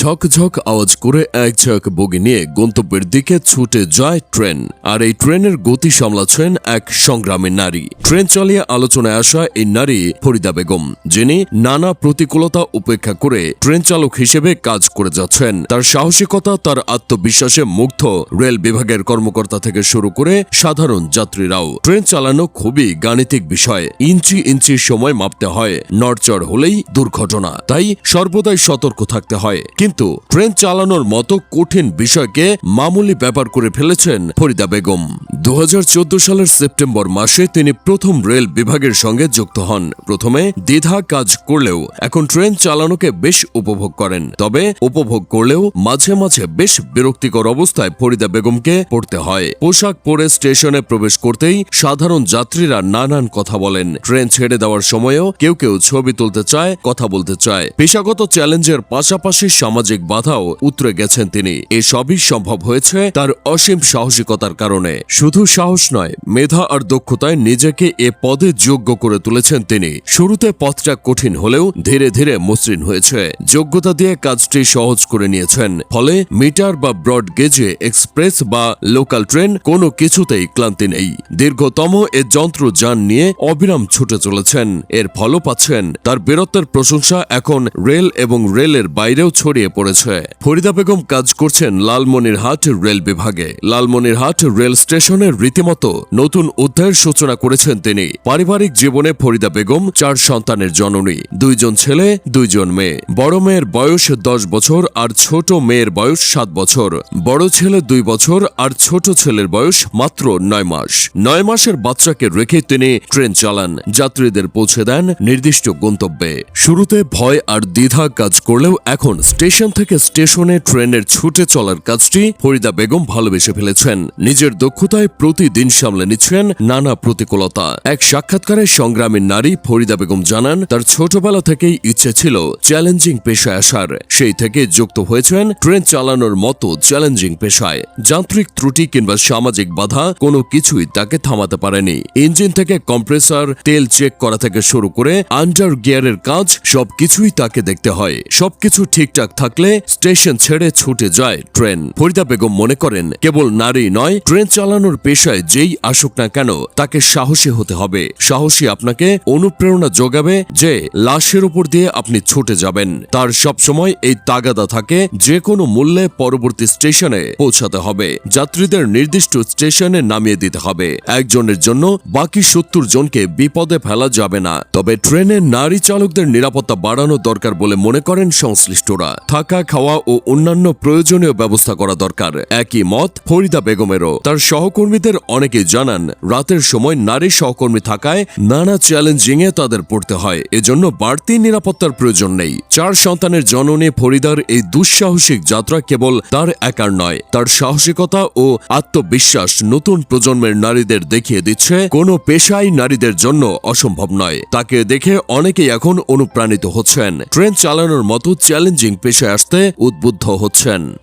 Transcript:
ঝকঝক আওয়াজ করে এক ঝাঁক বগি নিয়ে গন্তব্যের দিকে ছুটে যায় ট্রেন। আর এই ট্রেনের গতি সামলাচ্ছেন এক সংগ্রামী নারী। ট্রেন চালিয়ে আলোচনায় আসা এই নারী ফরিদা বেগম, যিনি নানা প্রতিকূলতা উপেক্ষা করে ট্রেন চালক হিসেবে কাজ করে যাচ্ছেন। তার সাহসিকতা, তার আত্মবিশ্বাসে মুগ্ধ রেল বিভাগের কর্মকর্তা থেকে শুরু করে সাধারণ যাত্রীরাও। ট্রেন চালানো খুবই গাণিতিক বিষয়। ইঞ্চি ইঞ্চি সময় মাপতে হয়। নড়চড় হলেই দুর্ঘটনা। তাই সর্বদাই সতর্ক থাকতে হয়। কিন্তু ট্রেন চালানোর মতো কঠিন বিষয়কে মামুলি ব্যাপার করে ফেলেছেন ফরিদা বেগম। দু হাজার চোদ্দ সালের সেপ্টেম্বর মাসে তিনি প্রথম রেল বিভাগের সঙ্গে যুক্ত হন। প্রথমে দ্বিধা কাজ করলেও এখন ট্রেন চালানোকে বেশ উপভোগ করেন। তবে উপভোগ করলেও মাঝে মাঝে বেশ বিরক্তিকর অবস্থায় ফরিদা বেগমকে পড়তে হয়। পোশাক পরে স্টেশনে প্রবেশ করতেই সাধারণ যাত্রীরা নানান কথা বলেন। ট্রেন ছেড়ে দেওয়ার সময়ও কেউ কেউ ছবি তুলতে চায়, কথা বলতে চায়। পেশাগত চ্যালেঞ্জের পাশাপাশি সামাজিক বাধাও উতরে গেছেন তিনি। এসবই সম্ভব হয়েছে তার অসীম সাহসিকতার কারণে। শুধু সাহস নয়, মেধা আর দক্ষতায় নিজেকে এ পদে যোগ্য করে তুলেছেন তিনি। শুরুতে পথটা কঠিন হলেও ধীরে ধীরে মসৃণ হয়েছে। যোগ্যতা দিয়ে কাজটি সহজ করে নিয়েছেন। ফলে মিটার বা ব্রড গেজে এক্সপ্রেস বা লোকাল ট্রেন কোনো কিছুতেই ক্লান্তি নেই। দীর্ঘতম এ যন্ত্র যান নিয়ে অবিরাম ছুটে চলেছেন। এর ফলও পাচ্ছেন। তার বীরত্বের প্রশংসা এখন রেল এবং রেলের বাইরেও ছড়িয়ে পড়েছে। ফরিদা বেগম কাজ করছেন লালমনিরহাট রেল বিভাগে। লালমনিরহাট রেল স্টেশনের রীতিমতো নতুন অধ্যায়ের সূচনা করেছেন তিনি। পারিবারিক জীবনে ফরিদা বেগম চার সন্তানের জননী, দুইজন ছেলে, দুইজন মেয়ে। বড় মেয়ের বয়স দশ বছর আর ছোট মেয়ের বয়স সাত বছর। বড় ছেলে দুই বছর আর ছোট ছেলের বয়স মাত্র নয় মাস। নয় মাসের বাচ্চাকে রেখে তিনি ট্রেন চালান। যাত্রীদের পৌঁছে দেন নির্দিষ্ট গন্তব্যে। শুরুতে ভয় আর দ্বিধা কাজ করলেও এখন স্টেশন থেকে স্টেশনে ট্রেনের ছুটে চলার কাজটি ফরিদা বেগম ভালোবেসে ফেলেছেন। নিজের দক্ষতায় প্রতিদিন সামলে নিচ্ছেন নানা প্রতিকূলতা। এক সাক্ষাৎকারে সংগ্রামী নারী ফরিদা বেগম জানান, তার ছোটবেলা থেকেই ইচ্ছে ছিল চ্যালেঞ্জিং পেশায় আসার। সেই থেকে যুক্ত হয়েছেন ট্রেন চালানোর মতো চ্যালেঞ্জিং পেশায়। যান্ত্রিক ত্রুটি কিংবা সামাজিক বাধা কোনো কিছুই তাকে থামাতে পারেনি। ইঞ্জিন থেকে কম্প্রেসার, তেল চেক করা থেকে শুরু করে আন্ডার গিয়ারের কাজ সবকিছুই তাকে দেখতে হয়। সবকিছু ঠিকঠাক থাকলে স্টেশন ছেড়ে ছুটে যায় ট্রেন। ফরিদা বেগম মনে করেন, কেবল নারী নয়, ট্রেন চালানোর পেশায় যেই আসুক না কেন, তাকে সাহসী হতে হবে। সাহসী আপনাকে অনুপ্রেরণা যোগাবে যে, লাশের উপর দিয়ে আপনি ছুটে যাবেন। তার সবসময় এই তাগাদা থাকে, যে কোনো মূল্যে পরবর্তী স্টেশনে পৌঁছাতে হবে। যাত্রীদের নির্দিষ্ট স্টেশনে নামিয়ে দিতে হবে। একজনের জন্য বাকি সত্তর জনকে বিপদে ফেলা যাবে না। তবে ট্রেনে নারী চালকদের নিরাপত্তা বাড়ানো দরকার বলে মনে করেন সংশ্লিষ্টরা। থাকা, খাওয়া ও অন্যান্য প্রয়োজনীয় ব্যবস্থা করা দরকার। একই মত ফরিদা বেগমেরও। তার সহকর্মীদের অনেকেই জানান, রাতের সময় নারী সহকর্মী থাকায় নানা চ্যালেঞ্জিং এ তাদের পড়তে হয়। এজন্য বাড়তি নিরাপত্তার প্রয়োজন নেই। চার সন্তানের জননী ফরিদার এই দুঃসাহসিক যাত্রা কেবল তার একার নয়, তার সাহসিকতা ও আত্মবিশ্বাস নতুন প্রজন্মের নারীদের দেখিয়ে দিচ্ছে, কোনো পেশাই নারীদের জন্য অসম্ভব নয়। তাকে দেখে অনেকেই এখন অনুপ্রাণিত হচ্ছেন। ট্রেন চালানোর মতো চ্যালেঞ্জিং পেশায় আসতে উদ্বুদ্ধ হচ্ছেন।